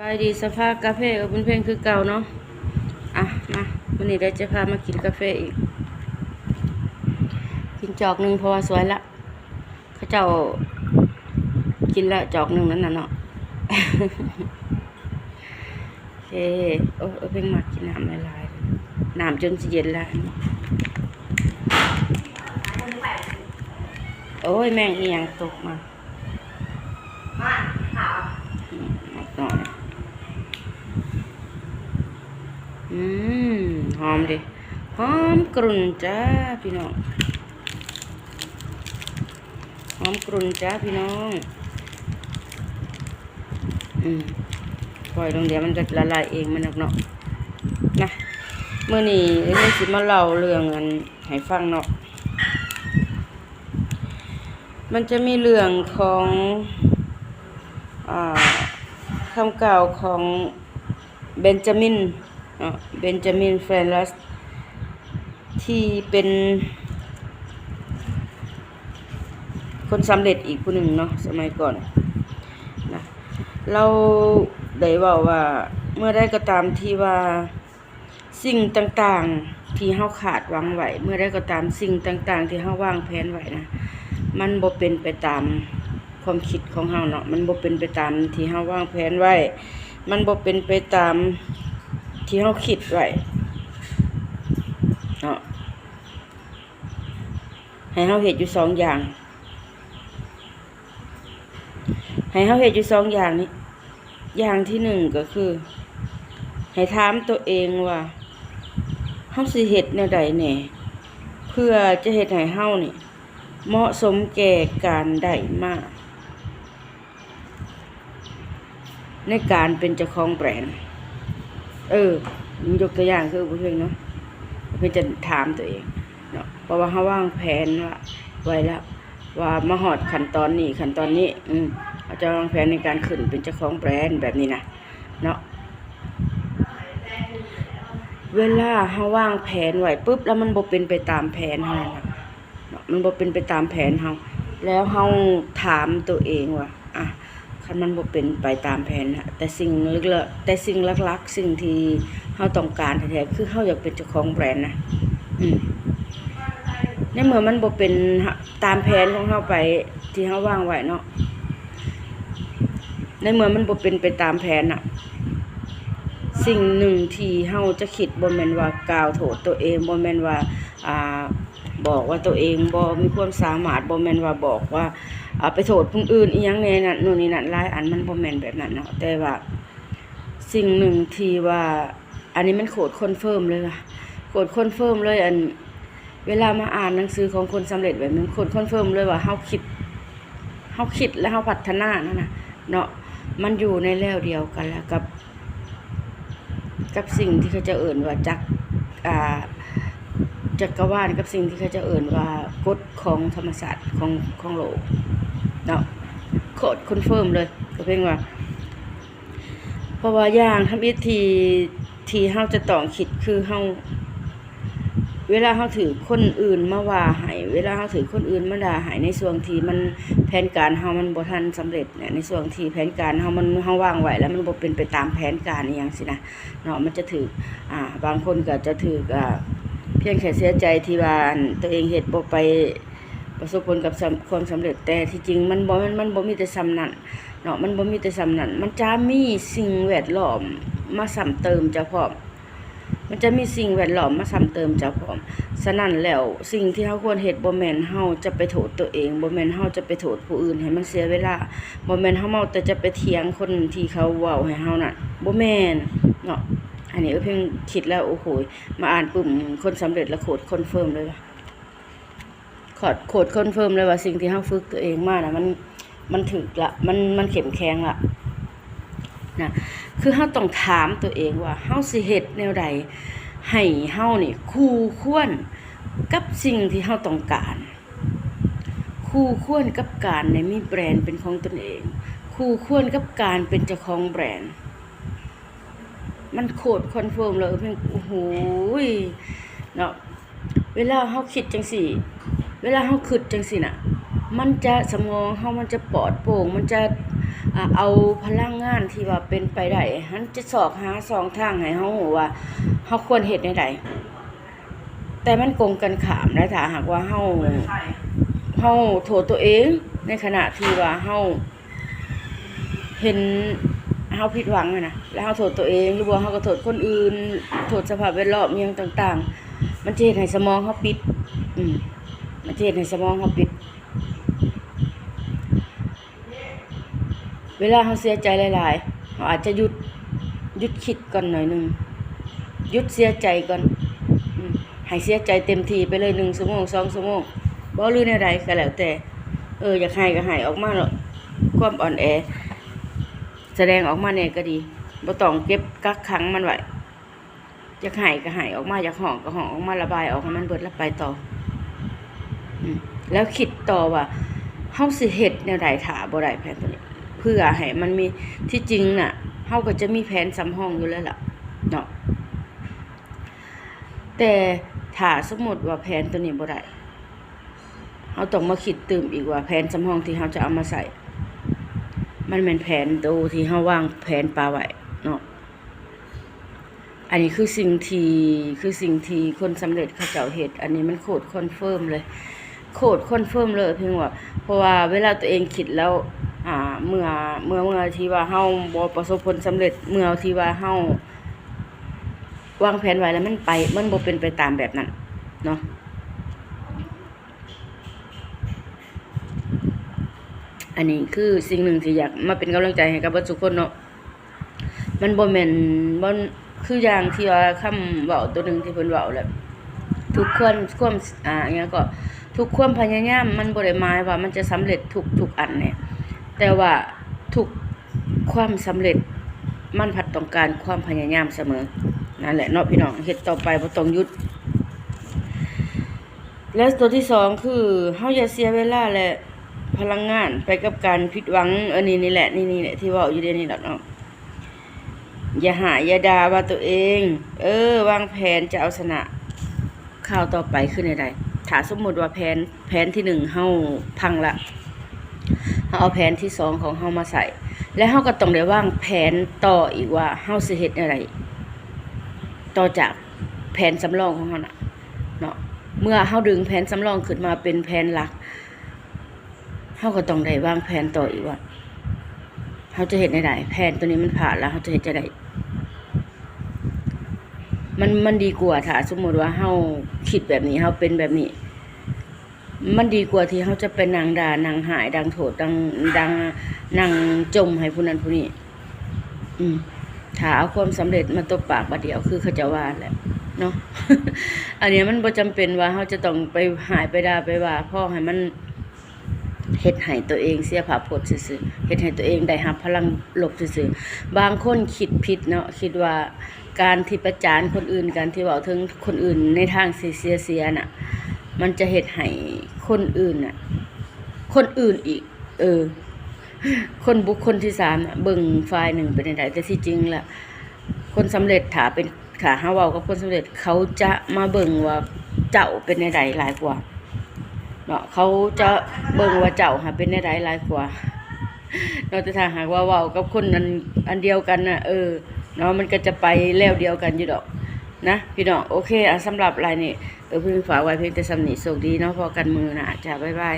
บายดีสภาพกาแฟกับคุณเพลงคือเก่าเนาะ อะมาวันนี้เราจะพามากินกาแฟอีก กินจอกหนึ่งเพราะว่าสวยละเขาเจ้ากินละจอกหนึ่งนั่นน่ะเนาะโอเคโอ้ยโอ้ยเพลงมักกินน้ำหลายๆน้ำจนสิเย็นแล้วโอ้ยแม่งเอียงตกมาอืมหน่อย อืมหอมดิหอมกรุ่นจ้าพี่น้องหอมกรุ่นจ้าพี่น้องอืมปล่อยลงเดี๋ยวมันจะละลายเองมันนกเนาะนะเมื่อนี้เรื่องสิมาเล่าเรื่องอันให้ฟังเนาะมันจะมีเรื่องของอคำกล่าวของเบนจามิน เบนจามินเฟรนลัสที่เป็นคนสำเร็จอีกผู้หนึ่งเนาะสมัยก่อนนะเราได้บอกว่าเมื่อได้ก็ตามที่ว่าสิ่งต่างๆที่เฮาขาดวังไว้เมื่อได้ก็ตามสิ่งต่าง ๆ ที่เฮาวางแผนไว้นะมันบ่เป็นไปตามความคิดของเฮาเนาะมันบ่เป็นไปตามที่เฮาวางแผนไว้ มันบ่เป็นไปตาม ที่เขาคิดไว้เนาะให้เขาเห็ดอยู่สองอย่าง ให้เขาเห็ดอยู่สองอย่างนี้ อย่างที่หนึ่งก็คือ ให้ถามตัวเองว่าเขาสิเห็ดแนวใดแน่เพื่อจะเห็ดให้เฮานี่เหมาะสมแก่การได้มาก ในการเป็นเจ้าของแบรนด์ เออมันยกตัวอย่างคือผู้ช่วยเนาะเพื่อจะถามตัวเองเนาะเพราะว่าเขาวางแผนว่าไว้แล้วว่ามาหอดขั้นตอนนี้ขั้นตอนนี้ อืมเขาจะวางแผนในการขึ้นเป็นเจ้าของแบรนด์แบบนี้นะเนาะเวลาเขาวางแผนไว้ปุ๊บแล้วมันบ่เป็นไปตามแผนเฮานะเนาะมันบ่เป็นไปตามแผนเฮาแล้วเฮาถามตัวเองว่าอะ คันมันบ่เป็นไปตามแผนนะแต่สิ่งลึกๆแต่สิ่งลักๆ สิ่งที่เฮาต้องการแท้ๆคือเฮาอยากเป็นเจ้าของแบรนด์นะอืมในเมื่อมันบ่เป็นตามแผนของเฮาไปที่เฮาวางไว้เนาะในเมื่อมันบ่เป็นไปตามแผนน่ะสิ่งหนึ่งที่เฮาจะคิดบ่แม่นว่ากล่าวโทษตัวเองบ่แม่นว่าอ่า บอกว่าตัวเองบ่มีความสามารถบ่แมนว่าบอกว่าไปโทษผู้อื่นอีหยังแน่นั่นนู่นนี่นั่นหลายอันมันบ่แมนแบบนั้นเนาะแต่ว่าสิ่งหนึ่งที่ว่า อันนี้มันโคตรคอนเฟิร์มเลยว่ะโคตรคอนเฟิร์มเลยอัน เวลามาอ่านหนังสือของคนสำเร็จแบบนี้โคตรคอนเฟิร์มเลยว่าเฮาคิดเฮาคิดและเฮาพัฒนานั่นน่ะเนาะมันอยู่ในแล้วเดียวกันแล้วกับ กับสิ่งที่เขาจะเอ่นว่าจักอ่า จักรวาลกับสิ่งที่เขาจะเอ่นว่ากฎของธรรมศาสตร์ของของโลกเนาะโคตรคอนเฟิร์มเลยก็เพียงว่า เพราะว่าอย่างทำอิธีทีเฮาจะต้องคิดคือเฮาเวลาเฮาถือคนอื่นมาว่าให้เวลาเฮาถือคนอื่นมาด่าให้ในส่วนที่มันแผนการเฮามันบ่ทันสำเร็จเนี่ยในส่วนที่แผนการเฮามันเฮาวางไว้แล้วมันบ่เป็นไปตามแผนการอีหยังสินะเนาะมันจะถืออ่าบางคนก็จะถืออ่า พียงแค่เสียใจที่ว่านตัวเองเฮ็ดบ่ไปประสบผลกับความสำเร็จแต่ที่จริงมันบ่มันมันบ่มีแต่ซ้ำนั่นเนาะมันบ่มีแต่ซ้ำนั่นมันจะมีสิ่งแวดล้อมมาซ้ำเติมเจ้าพร้อมมันจะมีสิ่งแวดล้อมมาซ้ำเติมเจ้าพร้อมฉะนั้นแล้วสิ่งที่เฮาควรเฮ็ดบ่แม่นเฮาจะไปโทษตัวเองบ่แม่นเฮาจะไปโทษผู้อื่นให้มันเสียเวลาบ่แม่นเฮาเมาแต่จะไปเถียงคนที่เขาเว้าให้เฮานั่นบ่แม่นเนาะ อันนี้ก็เพิ่งคิดแล้วโอ้โหมาอ่านปุ่มคนสำเร็จแล้วโคดคอนเฟิร์มเลยว่ะขอดโคดคอนเฟิร์มเลยว่าสิ่งที่เฮาฝึกตัวเองมานะมันมันถึกละมันมันเข้มแข็งละนะคือเฮาต้องถามตัวเองว่าเฮาสิเฮ็ดแนวใดให้เฮานี่คู่ควรกับสิ่งที่เฮาต้องการคู่ควรกับการในมีแบรนด์เป็นของตนเอง คู่ควรกับการเป็นเจ้าของแบรนด์ มันโคตรคอนเฟิร์มเลยเพิ่งโอ้โหเนาะเวลาเฮาคิดจังสี่เวลาเฮาคิดจังสี่น่ะ มันจะสมองเฮามันจะปลอดโปร่ง มันจะเอาพลังงานที่ว่าเป็นไปได้หันจะสอกหาสองทางให้เฮาฮู้ว่าเฮาควรเฮ็ดในใดแต่มันกงกันขามนะถ้าหากว่าเฮาเฮาโทษตัวเองในขณะที่ว่าเฮาเห็น เฮาผิดหวังอะนะแล้วเฮาโทษตัวเองหรือว่าเฮาก็โทษคนอื่น โทษสภาพแวดล้อมอิหยังต่าง ๆ มันจะเฮ็ดให้สมองเฮาปิด อืมมันจะเฮ็ดให้สมองเฮาปิด เวลาเขาเสียใจหลายๆเขาอาจจะหยุดหยุดคิดก่อนหน่อยหนึ่งหยุดเสียใจก่อนอืมให้เสียใจเต็มทีไปเลยหนึ่งชั่วโมงสองชั่วโมงบ่ลือในใดก็แล้วแต่ เอออยากให้ก็ให้ออกมาเนาะความอ่อนแอ แสดงออกมาเนี่ยก็ดีบ่ต้องเก็บกักขังมันไว้อยากให้ก็ให้ออกมาอยากห้องก็ห้องออกมาระบายออกให้มันเบิดแล้วไปต่อแล้วคิดต่อว่าเฮาสิเฮ็ดแนวใดถาบ่ได้แผนตัวนี้ เพื่อให้มันมีที่จริงน่ะเฮาก็จะมีแผนสำรองอยู่แล้วล่ะเนาะแต่ถ้าสมมุติว่าแผนตัวนี้บ่ได้เฮาต้องมาคิดตื่มอีกว่าแผนสำรองที่เฮาจะเอามาใส่ มันเป็นแผนโตที่เฮาวางแผนปลาไว้เนาะอันนี้คือสิ่งที่คือสิ่งที่คนสำเร็จเขาเจ้าเฮ็ดอันนี้มันโคตรคอนเฟิร์มเลย โคตรคอนเฟิร์มเลยเพียงว่า เพราะว่าเวลาตัวเองคิดแล้ว อ่าเมื่อเมื่อเมื่อที่ว่าเฮาบ่ประสบผลสำเร็จเมื่อที่ว่าเฮาวางแผนไว้แล้วมันไป มันบ่เป็นไปตามแบบนั้นเนาะ อันนี้คือสิ่งหนึ่งที่อยากมาเป็นกำลังใจให้กับบิดทุกคนเนาะมันบ่แม่นบ่คืออย่างที่ว่าคำเว้าตัวหนึ่งที่เพิ่นเว้าแหละทุกคนความอ่าอย่างก็ทุกความพยายามมันบ่ได้หมายว่ามันจะสำเร็จทุกทุกอันเนี่ยแต่ว่าทุกความสำเร็จมันผัดต้องการความพยายามเสมอนั่นแหละเนาะพี่น้องเฮ็ดต่อไปบ่ต้องหยุด แล้วตัวที่สองคือเฮาอย่าเสียเวลาและ พลังงานไปกับการผิดหวังอันนี้นี่แหละนี่นี่แหละที่ว้าอยู่เดี๋ยวนี้ดอกเนาะอย่าหาอย่าด่าว่าตัวเอง เออ วางแผนจะเอาชนะข่าวต่อไปขึ้นในใดถ้าสมมติว่าแผนแผนที่หนึ่งเฮาพังละเฮาเอาแผนที่สองของเฮามาใส่ และเฮาก็ต้องได้วางแผนต่ออีกว่าเฮาสิเฮ็ดอะไรต่อจากแผนสำรองของเฮาน่ะเนาะเมื่อเฮาดึงแผนสำรองขึ้นมาเป็นแผนหลัก เฮาก็ต้องได้วางแผนต่ออีกว่าเขาจะเห็นได้ไดแผนตัวนี้มันผ่านแล้วเขาจะเห็นจะได้มันมันดีกว่าถ้าสมมติว่าเฮาคิดแบบนี้เฮาเป็นแบบนี้ มันดีกว่าที่เฮาจะเป็นนางดานางหายดังโถดดังดังนางจมให้ผู้นั้นผู้นี้อืมถ้าเอาความสำเร็จมาตบปากบัดเดียวคือเขาจะว่าแหละเนาะอันนี้มันบ่จำเป็นว่าเฮาจะต้องไปหายไปด่าไปว่าพราะให้มัน เฮ็ดให้ตัวเองเสียภาพพจน์ซื่อๆเฮ็ดให้ตัวเองได้รับพลังลบซื่อๆบางคนคิดผิดเนาะคิดว่าการที่ประจานคนอื่นการที่เว้าถึงคนอื่นในทางเสียๆน่ะมันจะเฮ็ดให้คนอื่นน่ะคนอื่นอีก เออ คนบุคคลที่สามน่ะเบิ่งฝ่ายหนึ่งเป็นจังไดแต่ที่จริงล่ะคนสำเร็จถาเป็นถาหาเวากับคนสำเร็จเขาจะมาเบิ่งว่าเจ้าเป็นจังไดหลายกว่า เนาะเขาจะเบิ่งว่าเจ้าหาเป็นได้หลายหลายกว่าเราจะถ้าหากว่าเว้ากับคนอันอันเดียวกันนะเออเนาะมันก็จะไปแล้วเดียวกันอยู่ดอกนะพี่น้องโอเคอะสำหรับรายนี้เออเพิ่งฝากไว้เพียงแต่สำนีโชคดีเนาะพอกันมือนะจ้าบ๊ายบาย